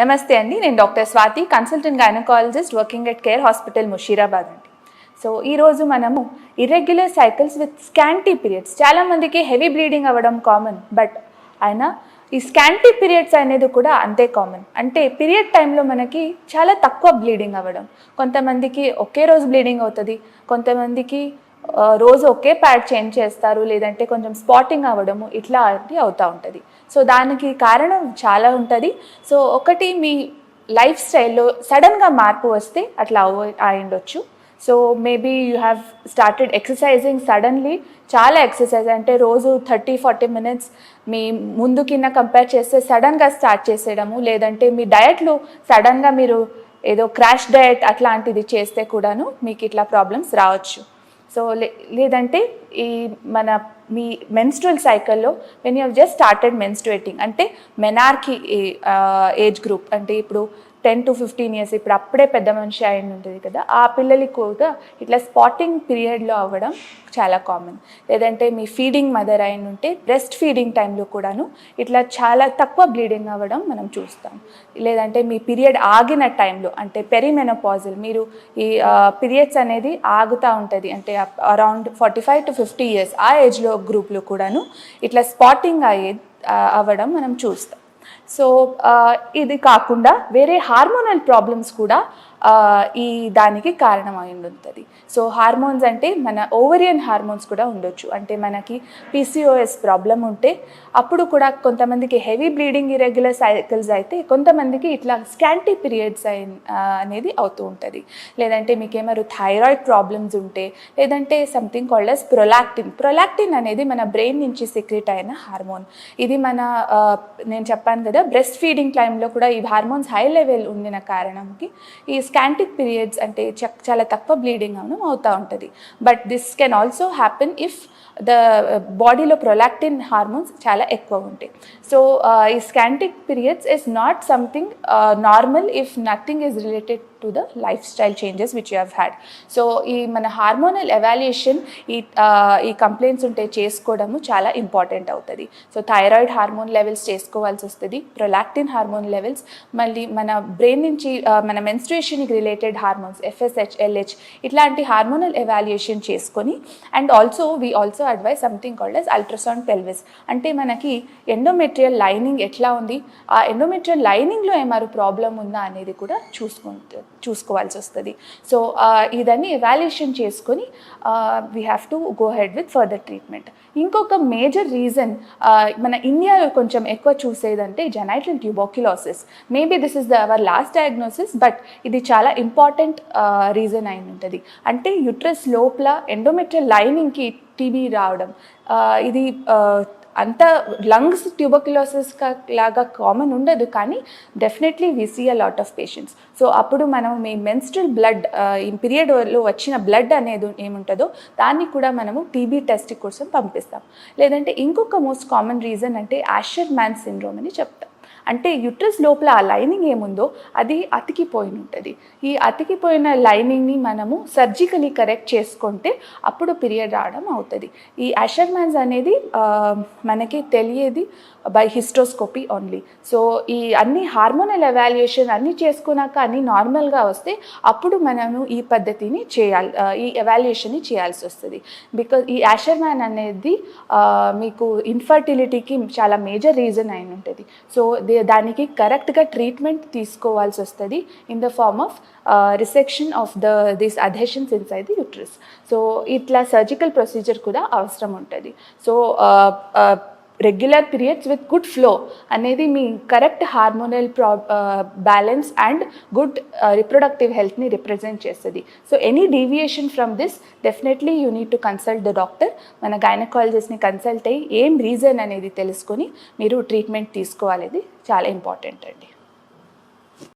నమస్తే అండి నేను doctor Swathi consultant gynaecologist working at Care hospital Musheerabad అండి. సో ఈరోజు మనము irregular cycles with scanty periods. చాలామందికి హెవీ బ్లీడింగ్ అవ్వడం కామన్ బట్ అయినా ఈ స్కాంటీ పీరియడ్స్ అనేది కూడా అంతే కామన్. అంటే పీరియడ్ టైంలో మనకి చాలా తక్కువ బ్లీడింగ్ అవ్వడం. కొంతమందికి ఒకే రోజు బ్లీడింగ్ అవుతుంది కొంతమందికి రోజు ఒకే ప్యాడ్ చేంజ్ చేస్తారు లేదంటే కొంచెం స్పాటింగ్ అవ్వడము ఇట్లాంటివి అవుతూ ఉంటుంది. సో దానికి కారణం చాలా ఉంటుంది. సో ఒకటి మీ లైఫ్ స్టైల్లో సడన్గా మార్పు వస్తే అట్లా అవ్వ అయ్యుండొచ్చు. So maybe you have started exercising suddenly. చాలా ఎక్సర్సైజ్ అంటే రోజు థర్టీ ఫార్టీ మినిట్స్ మీ ముందు కింద కంపేర్ చేస్తే సడన్గా స్టార్ట్ చేసేయడము లేదంటే మీ డయట్లో సడన్గా మీరు ఏదో క్రాష్ డయట్ అట్లాంటిది చేస్తే కూడాను మీకు ఇట్లా ప్రాబ్లమ్స్ రావచ్చు. సో లే లేదంటే ఈ మన మీ మెన్స్ట్రువల్ సైకిల్లో when you just started menstruating అంటే మెనార్కి ఏజ్ గ్రూప్ అంటే ఇప్పుడు టెన్ టు ఫిఫ్టీన్ ఇయర్స్ ఇప్పుడు అప్పుడే పెద్ద మనిషి అయిన ఉంటుంది కదా ఆ పిల్లలకి కూడా ఇట్లా స్పాటింగ్ పీరియడ్లో అవ్వడం చాలా కామన్. లేదంటే మీ ఫీడింగ్ మదర్ అయిన ఉంటే బ్రెస్ట్ ఫీడింగ్ టైంలో కూడాను ఇట్లా చాలా తక్కువ బ్లీడింగ్ అవ్వడం మనం చూస్తాం. లేదంటే మీ పీరియడ్ ఆగిన టైంలో అంటే పెరిమెనోపాజల్ మీరు ఈ పీరియడ్స్ అనేది ఆగుతూ ఉంటుంది. అంటే around forty five to fifty years ఆ ఏజ్లో గ్రూప్లో కూడాను ఇట్లా స్పాటింగ్ అయ్యే అవ్వడం మనం చూస్తాం. సో ఆ, uh, ఇది కాకుండా వేరే హార్మోనల్ ప్రాబ్లమ్స్ కూడా ఈ దానికి కారణమై ఉంటుంది సో హార్మోన్స్ అంటే మన ఓవరియన్ హార్మోన్స్ కూడా ఉండొచ్చు. అంటే మనకి పీసీఓఎస్ ప్రాబ్లం ఉంటే అప్పుడు కూడా కొంతమందికి హెవీ బ్లీడింగ్ ఇరెగ్యులర్ సైకిల్స్ అయితే కొంతమందికి ఇట్లా స్కాంటీ పీరియడ్స్ అనేది అవుతూ ఉంటుంది లేదంటే మీకు ఏమారు థైరాయిడ్ ప్రాబ్లమ్స్ ఉంటే లేదంటే something called as prolactin. Prolactin అనేది మన బ్రెయిన్ నుంచి సీక్రెట్ అయిన హార్మోన్. ఇది మన నేను చెప్పాను కదా బ్రెస్ట్ ఫీడింగ్ టైంలో కూడా ఈ హార్మోన్స్ హై లెవెల్ ఉండిన కారణంకి ఈ స్కాంటిక్ పీరియడ్స్ అంటే చక్ చాలా తక్కువ బ్లీడింగ్ అవడం అవుతూ ఉంటుంది. But this can also happen if the బాడీలో ప్రొలాక్టిన్ హార్మోన్స్ చాలా ఎక్కువ ఉంటాయి. సో uh, ఈ scanty periods is not something normal if nothing is related to the life style changes which you have had so ఈ మన hormonal evaluation ఈ ఈ complaints ఉంటే చేసుకోవడము చాలా ఇంపార్టెంట్ అవుతుంది. సో థైరాయిడ్ హార్మోన్ లెవెల్స్ చేసుకోవాల్సి వస్తుంది. ప్రొలాక్టిన్ హార్మోన్ లెవెల్స్ మళ్ళీ మన బ్రెయిన్ నుంచి మన మెన్స్ట్రేషన్కి రిలేటెడ్ హార్మోన్స్ ఎఫ్ఎస్హెచ్ ఎల్హెచ్ ఇట్లాంటి హార్మోనల్ ఎవాల్యుయేషన్ చేసుకొని and also we also advise something called as ultrasound pelvis అంటే మనకి ఎండోమెట్రియల్ లైనింగ్ ఎట్లా ఉంది? ఆ ఎండోమెట్రియల్ లైనింగ్లో ఏమారు ప్రాబ్లం ఉందా అనేది కూడా చూసుకుంటుంది చూసుకోవాల్సి వస్తుంది. సో ఇదన్నీ ఎవాల్యుయేషన్ చేసుకొని we have to go head with further treatment ఇంకొక మేజర్ రీజన్ మన ఇండియాలో కొంచెం ఎక్కువ చూసేదంటే genital tuberculosis maybe this is the our last diagnosis but ఇది చాలా ఇంపార్టెంట్ రీజన్ అయి ఉంటుంది. అంటే యుట్రస్ లోపల ఎండోమెట్రియల్ లైనింగ్కి టీబీ రావడం ఇది అంత లంగ్స్ ట్యూబర్క్యులోసిస్ లాగా కామన్ ఉండదు కానీ definitely we see a lot of patients so అప్పుడు మనం మీ మెన్స్ట్రల్ బ్లడ్ ఈ పీరియడ్లో వచ్చిన బ్లడ్ అనేది ఏముంటుందో దాన్ని కూడా మనము టీబీ టెస్ట్ కోసం పంపిస్తాం. లేదంటే ఇంకొక మోస్ట్ కామన్ రీజన్ అంటే యాషర్ మ్యాన్ సిండ్రోమ్ అని చెప్తాం. అంటే యుట్రస్ లోపల ఆ లైనింగ్ ఏముందో అది అతికిపోయి ఉంటుంది ఈ అతికిపోయిన లైనింగ్ని మనము సర్జికలీ కరెక్ట్ చేసుకుంటే అప్పుడు పీరియడ్ రావడం అవుతుంది. ఈ అషర్మాన్స్ అనేది మనకి తెలియదు బై హిస్టోస్కోపీ ఓన్లీ సో ఈ అన్ని హార్మోనల్ ఎవాల్యుయేషన్ అన్నీ చేసుకున్నాక అన్ని నార్మల్గా వస్తే అప్పుడు మనము ఈ పద్ధతిని చేయాలి ఈ ఎవాల్యుయేషన్ని చేయాల్సి వస్తుంది. బికాజ్ ఈ యాషర్మ్యాన్ అనేది మీకు ఇన్ఫర్టిలిటీకి చాలా మేజర్ రీజన్ అయిన ఉంటుంది సో దానికి కరెక్ట్గా ట్రీట్మెంట్ తీసుకోవాల్సి వస్తుంది in the form of resection of the this adhesions inside the uterus. So ఇట్లా సర్జికల్ ప్రొసీజర్ కూడా అవసరం ఉంటుంది. So regular periods with good flow అనేది మీ కరెక్ట్ హార్మోనల్ ప్రా బ్యాలెన్స్ అండ్ గుడ్ రిప్రొడక్టివ్ హెల్త్ని రిప్రజెంట్ చేస్తుంది. So any deviation from this definitely you need to consult the doctor మన గైనకాలజిస్ట్ని కన్సల్ట్ అయ్యి ఏం రీజన్ అనేది తెలుసుకొని మీరు ట్రీట్మెంట్ తీసుకోవాలనేది చాలా ఇంపార్టెంట్ అండి.